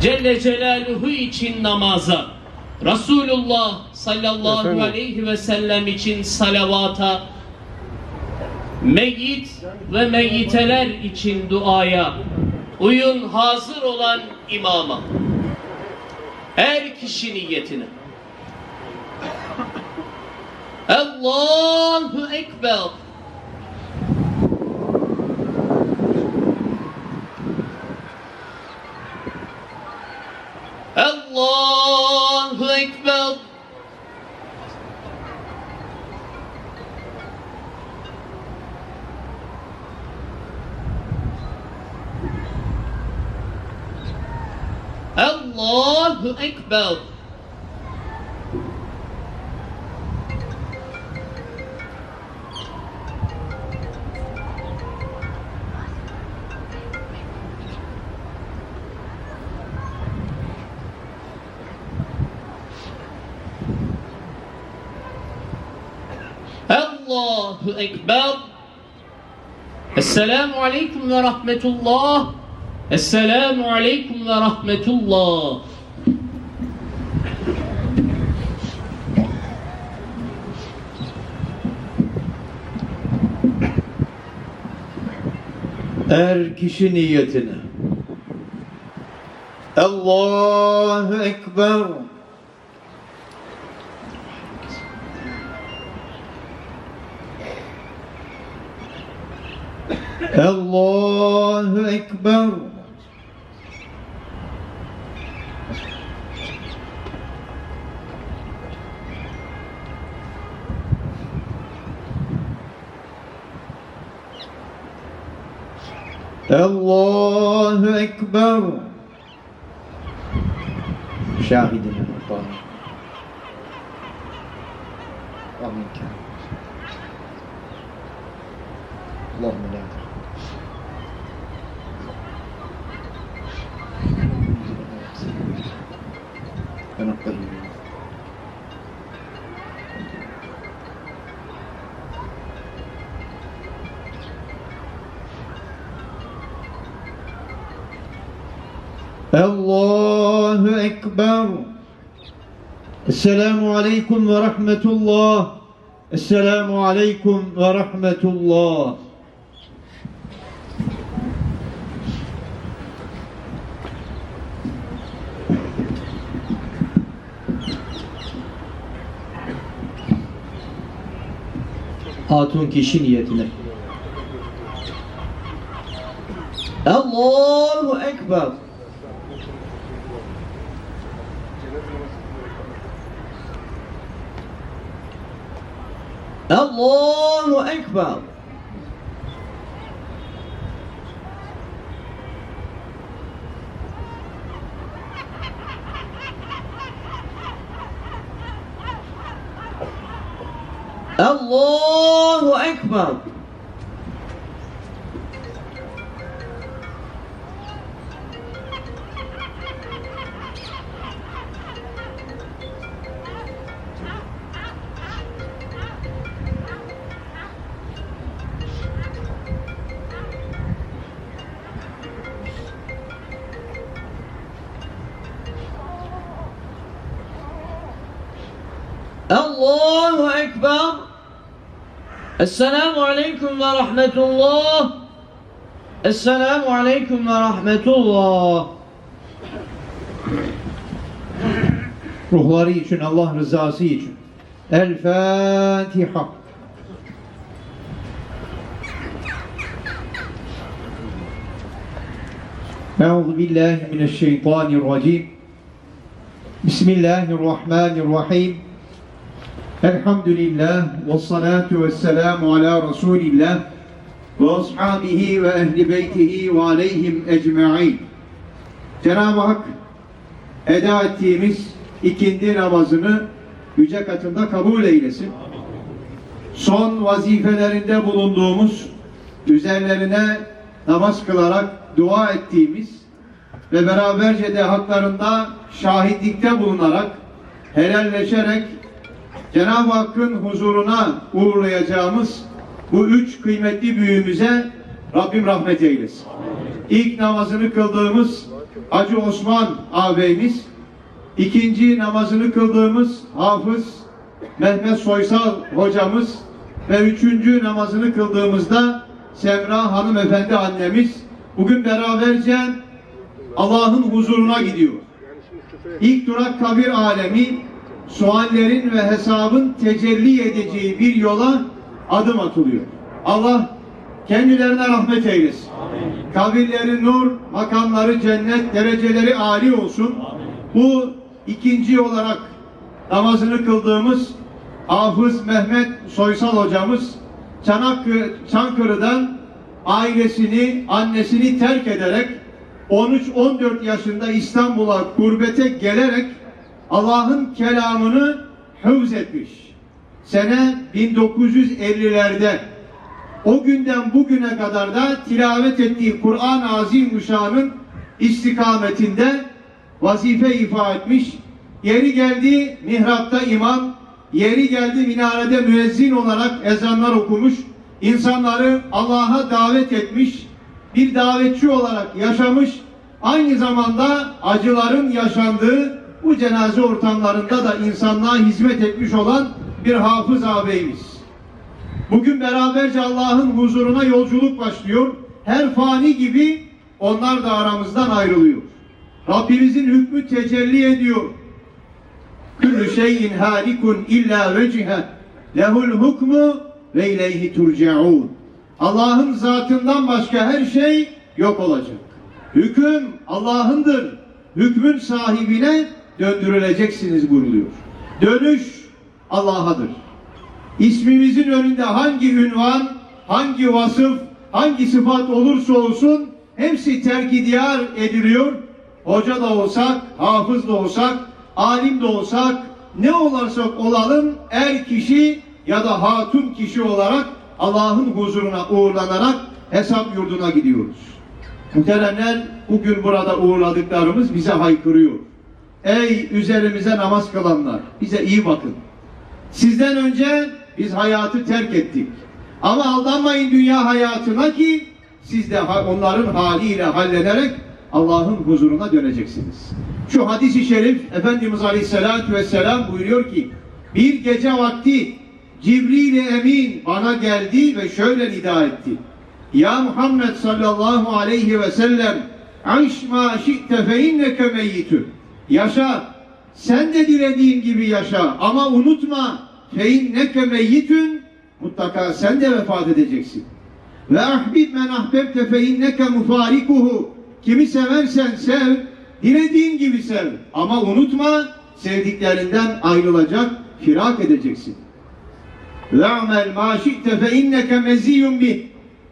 Celle Celaluhu için namaza, Resulullah sallallahu Efendim? aleyhi ve sellem için salavata, meyyit ve meyyiteler için duaya, uyun hazır olan imama. Her kişi niyetine. Allahu Ekber. Allahu Ekber. Allahu Ekber. Allahu Ekber. Esselamu Aleyküm ve Rahmetullah. Esselamu Aleyküm ve Rahmetullah. Er kişi niyetine. Allahu Ekber. Allahu Ekber. Allahu Ekber. Şahidine Allah. Amin. Allahu Ekber. Esselamu Aleyküm ve Rahmetullah. Esselamu Aleyküm ve Rahmetullah. Hatun kişi niyetine. Allahu Ekber. Allahu Ekber. Allahu Ekber. Allahu Ekber. Esselamu Aleyküm ve Rahmetullah. Esselamu Aleyküm ve Rahmetullah. Ruhları için, Allah rızası için. El Fatiha. Euzu billahi mineşşeytanirracim. Bismillahirrahmanirrahim. Elhamdülillah ve salatu ve selamu ala Resulillah ve ashabihi ve ehli beytihi ve aleyhim ecma'in. Cenab-ı Hak eda ettiğimiz ikindi namazını yüce katında kabul eylesin. Son vazifelerinde bulunduğumuz, üzerlerine namaz kılarak dua ettiğimiz ve beraberce de haklarında şahitlikte bulunarak helalleşerek Cenab-ı Hakk'ın huzuruna uğurlayacağımız bu üç kıymetli büyüğümüze Rabbim rahmet eylesin. İlk namazını kıldığımız Hacı Osman ağabeyimiz, ikinci namazını kıldığımız Hafız Mehmet Soysal hocamız ve üçüncü namazını kıldığımızda Semra hanımefendi annemiz bugün beraberce Allah'ın huzuruna gidiyor. İlk durak kabir alemi, suallerin ve hesabın tecelli edeceği bir yola adım atılıyor. Allah kendilerine rahmet eylesin. Kabirleri nur, makamları cennet, dereceleri âli olsun. Bu ikinci olarak namazını kıldığımız Hafız Mehmet Soysal hocamız Çanakkale, Çankırı'dan ailesini, annesini terk ederek 13-14 yaşında İstanbul'a gurbete gelerek Allah'ın kelamını hıfz etmiş. Sene 1950'lerde o günden bugüne kadar da tilavet ettiği Kur'an-ı Azimüşşan'ın istikametinde vazife ifa etmiş. Yeri geldi mihrapta imam, yeri geldi minarede müezzin olarak ezanlar okumuş. insanları Allah'a davet etmiş. Bir davetçi olarak yaşamış. Aynı zamanda acıların yaşandığı bu cenaze ortamlarında da insanlığa hizmet etmiş olan bir hafız ağabeyimiz. Bugün beraberce Allah'ın huzuruna yolculuk başlıyor. Her fani gibi onlar da aramızdan ayrılıyor. Rabbimizin hükmü tecelli ediyor. Küllü şeyin halikun illa vecihe lehul hukmu ve ileyhi turcaun. Allah'ın zatından başka her şey yok olacak. Hüküm Allah'ındır. Hükmün sahibine döndürüleceksiniz buyuruluyor. Dönüş Allah'adır. İsmimizin önünde hangi ünvan, hangi vasıf, hangi sıfat olursa olsun hepsi terk diyar ediliyor. Hoca da olsak, hafız da olsak, alim de olsak, ne olursak olalım er kişi ya da hatun kişi olarak Allah'ın huzuruna uğurlanarak hesap yurduna gidiyoruz. Muhteremler bugün burada uğurladıklarımız bize haykırıyor. Ey üzerimize namaz kılanlar bize iyi bakın. Sizden önce biz hayatı terk ettik. Ama aldanmayın dünya hayatına ki siz de onların haliyle hallenerek Allah'ın huzuruna döneceksiniz. Şu hadisi şerif Efendimiz Aleyhisselatü Vesselam buyuruyor ki bir gece vakti Cibril Emin bana geldi ve şöyle nida etti. Ya Muhammed sallallahu aleyhi ve sellem Ayş ma şi'te fe inneke meyyitun. Yaşa. Sen de dilediğin gibi yaşa. Ama unutma. Fe inneke meyyitun. Mutlaka sen de vefat edeceksin. Ve ahbib men ahbebte fe inneke mufarikuhu. Kimi seversen sev. Dilediğin gibi sev. Ama unutma. Sevdiklerinden ayrılacak. Firak edeceksin. Ve'mel ma şi'te fe inneke meziyyun bih.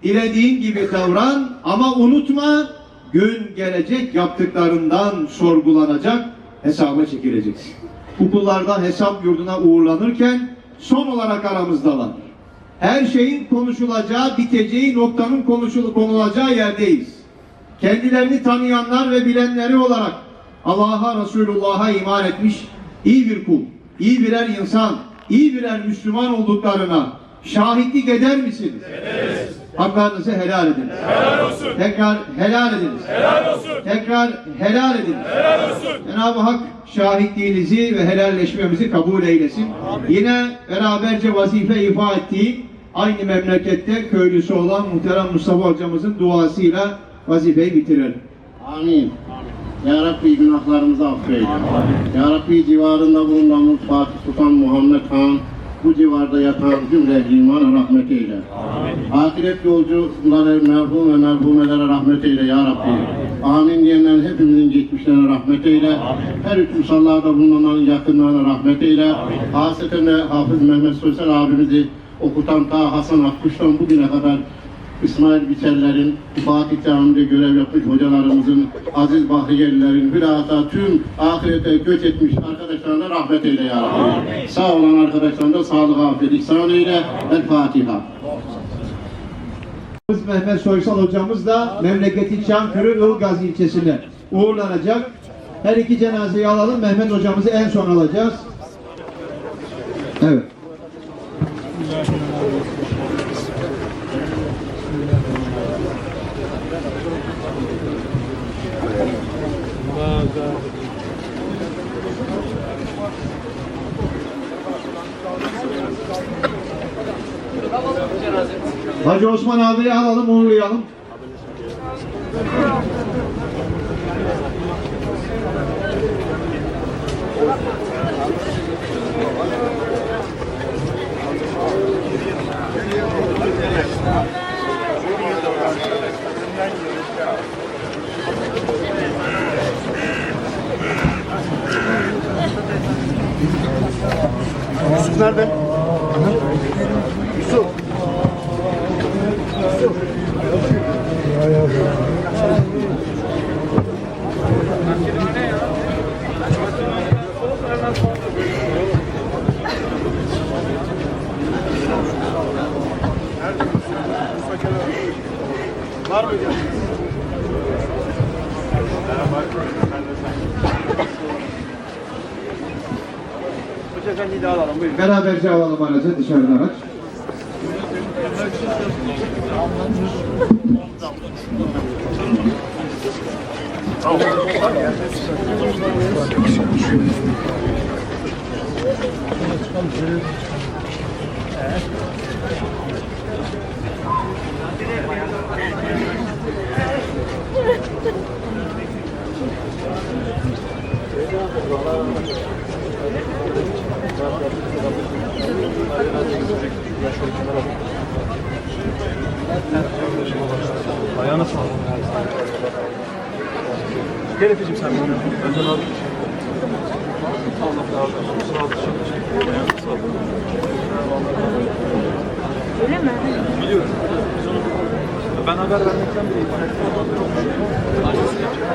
Dilediğin gibi davran ama unutma gün gelecek yaptıklarından sorgulanacak, hesaba çekileceksin. Bu kullardan hesap yurduna uğurlanırken son olarak aramızdalar. Her şeyin konuşulacağı, biteceği noktanın konuşul konulacağı yerdeyiz. Kendilerini tanıyanlar ve bilenleri olarak Allah'a, Resulullah'a iman etmiş iyi bir kul, iyi birer insan, iyi birer Müslüman olduklarına şahitlik eder misiniz? Ederiz. Haklarınızı helal ediniz. Helal olsun. Tekrar helal ediniz. Helal olsun. Tekrar helal ediniz. Helal olsun. Cenab-ı Hak şahitliğinizi ve helalleşmemizi kabul eylesin. Yine beraberce vazife ifa ettiği aynı memlekette köylüsü olan muhterem Mustafa hocamızın duasıyla vazifeyi bitirelim. Amin. Ya Rabbi günahlarımızı affeyle. Ya Rabbi civarında bulunduğumuz Fatih Sultan Muhammed Han, bu civarda yatan cümle imana rahmet eyle. Ahiret yolcuları merhum ve merhumelere rahmet eyle ya Rabbi. Amin diyenlerin hepimizin geçmişlerine rahmet eyle. Her üç musallarda bulunanların yakınlarına rahmet eyle. Haseten Hafız Mehmet Soysal abimizi okutan ta Hasan Akkuş'tan bugüne kadar İsmail Biçerler'in, Fatih Camii'de görev yapmış hocalarımızın, aziz bahriyelilerin, hülasa tüm ahirete göç etmiş arkadaşlarına rahmet eyle ya Rabbi. Sağ olan arkadaşlarına da sağlık, afiyet, ihsan eyle. El Fatiha. Mehmet Soysal hocamız da memleketi Çankırı Ilgaz ilçesine uğurlanacak. Her iki cenazeyi alalım. Mehmet hocamızı en son alacağız. Evet. Hacı Osman abiyi alalım, uğurlayalım. Nerede? Var mı hocam? Beraberce alalım aracı, dışarıdan araç. Ayağına sağlık. Gel Efe'cim sen bana. Önden al. Allah razı olsun. Sağ ol. Ayağına sağlık. Öyle mi? Biliyorum. Ben haber vermekten bileyim. Aynısını yapacak.